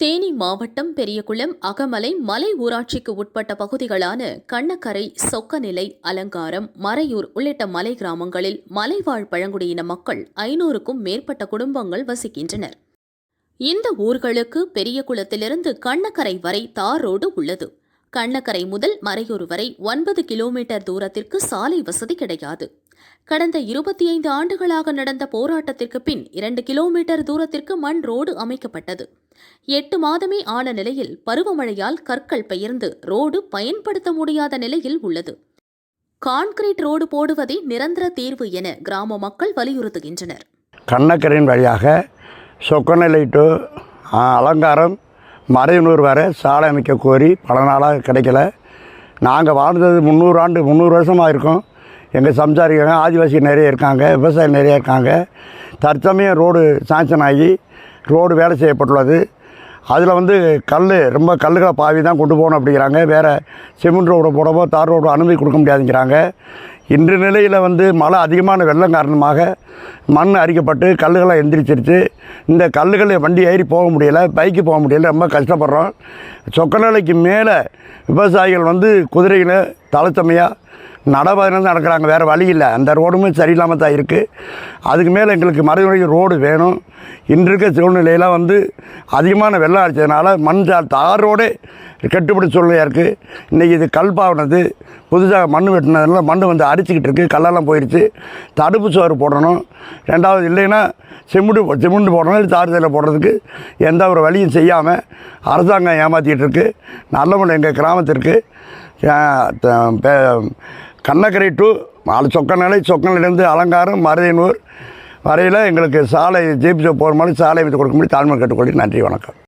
தேனி மாவட்டம் பெரியகுளம் அகமலை மலை ஊராட்சிக்கு உட்பட்ட பகுதிகளான கண்ணக்கரை சொக்கநிலை அலங்காரம் மறையூர் உள்ளிட்ட மலை கிராமங்களில் மலைவாழ் பழங்குடியின மக்கள் ஐநூறுக்கும் மேற்பட்ட குடும்பங்கள் வசிக்கின்றனர். இந்த ஊர்களுக்கு பெரியகுளத்திலிருந்து கண்ணக்கரை வரை தார் ரோடு உள்ளது. கண்ணக்கரை முதல் மறையூர் வரை ஒன்பது கிலோமீட்டர் தூரத்திற்கு சாலை வசதி கிடையாது. கடந்த இருபத்தி ஐந்து ஆண்டுகளாக நடந்த போராட்டத்திற்கு பின் இரண்டு கிலோமீட்டர் தூரத்திற்கு மண் ரோடு அமைக்கப்பட்டது. எட்டு மாதமே ஆன நிலையில் பருவமழையால் கற்கள் பெயர்ந்து ரோடு பயன்படுத்த முடியாத நிலையில் உள்ளது. கான்கிரீட் ரோடு போடுவதே நிரந்தர தீர்வு என கிராம மக்கள் வலியுறுத்துகின்றனர். கண்ணக்கரின் வழியாக சொக்கநிலை டு அலங்காரம் மறையனூர் வரை சாலை அமைக்க கோரி பல நாளாக கிடைக்கல. நாங்கள் வாழ்ந்தது முந்நூறு ஆண்டு முந்நூறு வருஷமாக இருக்கோம். எங்கள் சம்சாரிகள் ஆதிவாசி நிறைய இருக்காங்க விவசாயி நிறைய இருக்காங்க. தற்சமயம் ரோடு சாங்ஷன் ஆகி ரோடு வேலை செய்யப்பட்டுள்ளது. அதில் வந்து கல் ரொம்ப கல்லுகளை பாவி தான் கொண்டு போகணும் அப்படிங்கிறாங்க. வேறு சிமெண்ட் ரோடு போடவோ தார் ரோடு அனுமதி கொடுக்க முடியாதுங்கிறாங்க. இன்று நிலையில் வந்து மழை அதிகமான வெள்ளம் காரணமாக மண் அரிக்கப்பட்டு கல்லுகளை எந்திரிச்சிருச்சு. இந்த கல்லுகளை வண்டி ஏறி போக முடியலை பைக்கு போக முடியல ரொம்ப கஷ்டப்படுறோம். சொக்கநிலைக்கு மேலே விவசாயிகள் வந்து குதிரைகளை தலைச்சமையாக நடவாதனம் நடக்கிறாங்க வேறு வழி இல்லை. அந்த ரோடுமே சரியில்லாமல் தான் இருக்குது அதுக்கு மேலே எங்களுக்கு மறுபடி ரோடு வேணும். இன்று இருக்க சூழ்நிலையில் வந்து அதிகமான வெள்ளம் அடித்ததுனால மண் தார் ரோடே கெட்டுப்படி சூழ்நிலையாக இருக்குது இன்றைக்கி இது கல்பாவனது புதுசாக மண் வெட்டினதுனால மண் வந்து அடிச்சுக்கிட்டு இருக்குது கல்லெல்லாம் போயிடுச்சு தடுப்பு சோறு போடணும். ரெண்டாவது இல்லைன்னா சிமெண்ட் சிமெண்ட் போடணும். இல்லை தார் சைடில் போடுறதுக்கு எந்த ஒரு வழியும் செய்யாமல் அரசாங்கம் ஏமாற்றிக்கிட்டு இருக்குது நல்ல எங்கள் கிராமத்திற்கு கண்ணக்கரை டு அல- சொக்கநிலை சொக்கநிலையிலேருந்து அலங்காரம் மருதியனூர் வரையில் எங்களுக்கு சாலை ஜிபி போகிற மாதிரி சாலை வைத்து கொடுக்க முடியும் தாழ்மை கேட்டுக்கொள்ளி நன்றி வணக்கம்.